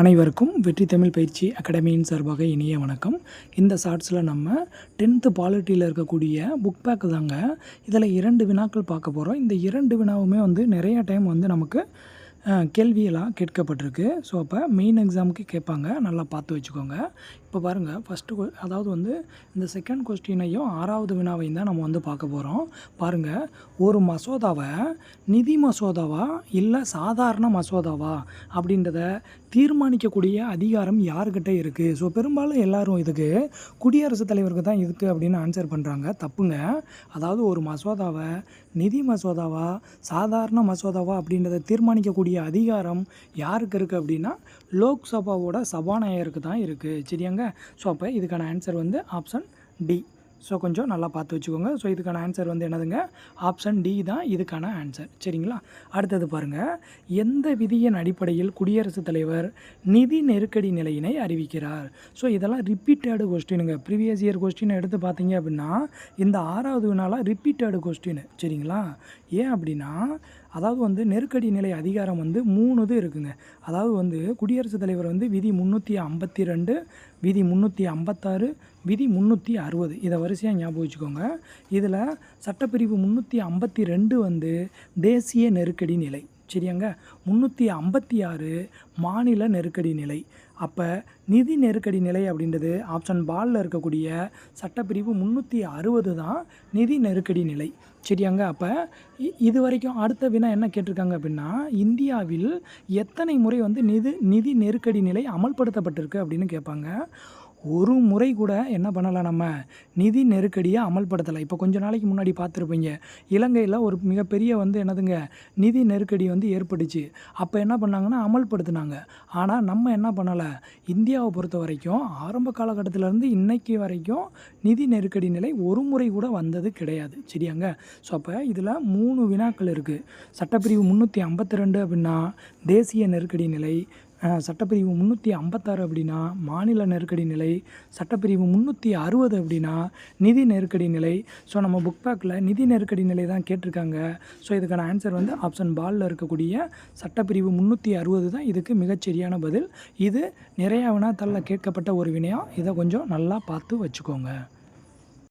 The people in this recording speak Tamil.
அனைவருக்கும் வெற்றி தமிழ் பயிற்சி அகாடமியின் சார்பாக இணைய வணக்கம். இந்த ஷார்ட்ஸில் நம்ம டென்த்து பாலிட்டியில் இருக்கக்கூடிய புக் பேக் தாங்க. இதில் இரண்டு வினாக்கள் பார்க்க போகிறோம் இந்த இரண்டு வினாவுமே வந்து நிறைய டைம் வந்து நமக்கு கேள்வியெல்லாம் கேட்கப்பட்டிருக்கு. ஸோ அப்போ மெயின் எக்ஸாமுக்கு கேட்பாங்க. நல்லா பார்த்து வச்சுக்கோங்க. இப்போ பாருங்கள் ஃபஸ்ட்டு அதாவது வந்து இந்த செகண்ட் கொஸ்டினையும் ஆறாவது வினாவையும் தான் நம்ம வந்து பார்க்க போகிறோம் பாருங்கள் ஒரு மசோதாவை நிதி மசோதாவா இல்லை சாதாரண மசோதாவா அப்படின்றத தீர்மானிக்கக்கூடிய அதிகாரம் யாருக்கிட்ட இருக்குது ஸோ பெரும்பாலும் எல்லோரும் இதுக்கு குடியரசுத் தலைவருக்கு தான் இருக்குது அப்படின்னு ஆன்சர் பண்ணுறாங்க தப்புங்க. அதாவது ஒரு மசோதாவை நிதி மசோதாவா சாதாரண மசோதாவா அப்படின்றத தீர்மானிக்கக்கூடிய அதிகாரம் யாருக்கு இருக்குது அப்படின்னா லோக்சபாவோட சபாநாயகருக்கு தான் இருக்குது சரியாங்க? ஸோ அப்போ இதுக்கான ஆன்சர் வந்து ஆப்ஷன் டி ஸோ கொஞ்சம் நல்லா பார்த்து வச்சுக்கோங்க. ஸோ இதுக்கான ஆன்சர் வந்து என்னதுங்க? ஆப்ஷன் டி தான் இதுக்கான ஆன்சர் சரிங்களா? அடுத்தது பாருங்கள் எந்த விதியின் அடிப்படையில் குடியரசுத் தலைவர் நிதி நெருக்கடி நிலையினை அறிவிக்கிறார்? ஸோ இதெல்லாம் ரிப்பீட்டடு கொஸ்டினுங்க ப்ரீவியஸ் இயர் கொஸ்டின் எடுத்து பார்த்தீங்க அப்படின்னா இந்த ஆறாவது நாளாக ரிப்பீட்டடு கொஸ்டின் சரிங்களா? ஏன் அப்படின்னா அதாவது வந்து நெருக்கடி நிலை அதிகாரம் வந்து மூணு இது இருக்குங்க. அதாவது வந்து குடியரசுத் தலைவர் வந்து விதி முந்நூற்றி ஐம்பத்தி ரெண்டு விதி முந்நூற்றி ஐம்பத்தாறு விதி முந்நூற்றி அறுபது. இதை வரிசையாக ஞாபகம் வச்சுக்கோங்க. இதில் சட்டப்பிரிவு முந்நூற்றி ஐம்பத்தி ரெண்டு வந்து தேசிய நெருக்கடி நிலை. சரியாங்க? முந்நூற்றி ஐம்பத்தி ஆறு மாநில நெருக்கடி நிலை. அப்போ நிதி நெருக்கடி நிலை அப்படின்றது ஆப்ஷன் பாலில் இருக்கக்கூடிய சட்டப்பிரிவு முந்நூற்றி அறுபது தான் நிதி நெருக்கடி நிலை. சரியாங்க? அப்போ இ- இது வரைக்கும் அடுத்த வினா என்ன கேட்டிருக்காங்க அப்படின்னா இந்தியாவில் எத்தனை முறை வந்து நிதி நிதி நெருக்கடி நிலை அமல்படுத்தப்பட்டிருக்கு அப்படின்னு கேட்பாங்க. ஒரு முறை கூட என்ன பண்ணலை நம்ம? நிதி நெருக்கடியை அமல்படுத்தலை. இப்போ கொஞ்ச நாளைக்கு முன்னாடி பார்த்துருப்பீங்க. இலங்கையில் ஒரு மிகப்பெரிய வந்து என்னதுங்க? நிதி நெருக்கடி வந்து ஏற்பட்டுச்சு. அப்போ என்ன பண்ணாங்கன்னா அமல்படுத்தினாங்க. ஆனால் நம்ம என்ன பண்ணலை? இந்தியாவை பொறுத்த வரைக்கும் ஆரம்ப காலகட்டத்திலேருந்து இன்னைக்கு வரைக்கும் நிதி நெருக்கடி நிலை ஒரு முறை கூட வந்தது கிடையாது. சரியாங்க? ஸோ அப்போ இதில் மூணு வினாக்கள் இருக்குது சட்டப்பிரிவு முந்நூற்றி ஐம்பத்தி ரெண்டு அப்படின்னா தேசிய நெருக்கடி நிலை சட்டப்பிரிவு முந்நூற்றி ஐம்பத்தாறு அப்படின்னா மாநில நெருக்கடி நிலை சட்டப்பிரிவு முந்நூற்றி அறுபது அப்படின்னா நிதி நெருக்கடி நிலை. ஸோ நம்ம புக் பேக்கில் நிதி நெருக்கடி நிலை தான் கேட்டிருக்காங்க. ஸோ இதுக்கான ஆன்சர் வந்து ஆப்ஷன் பாலில் இருக்கக்கூடிய சட்டப்பிரிவு முந்நூற்றி அறுபது தான் இதுக்கு மிகச்சரியான பதில். இது நிறையா வினாத்தாளில் கேட்கப்பட்ட ஒரு வினயம் இதை கொஞ்சம் நல்லா பார்த்து வச்சுக்கோங்க.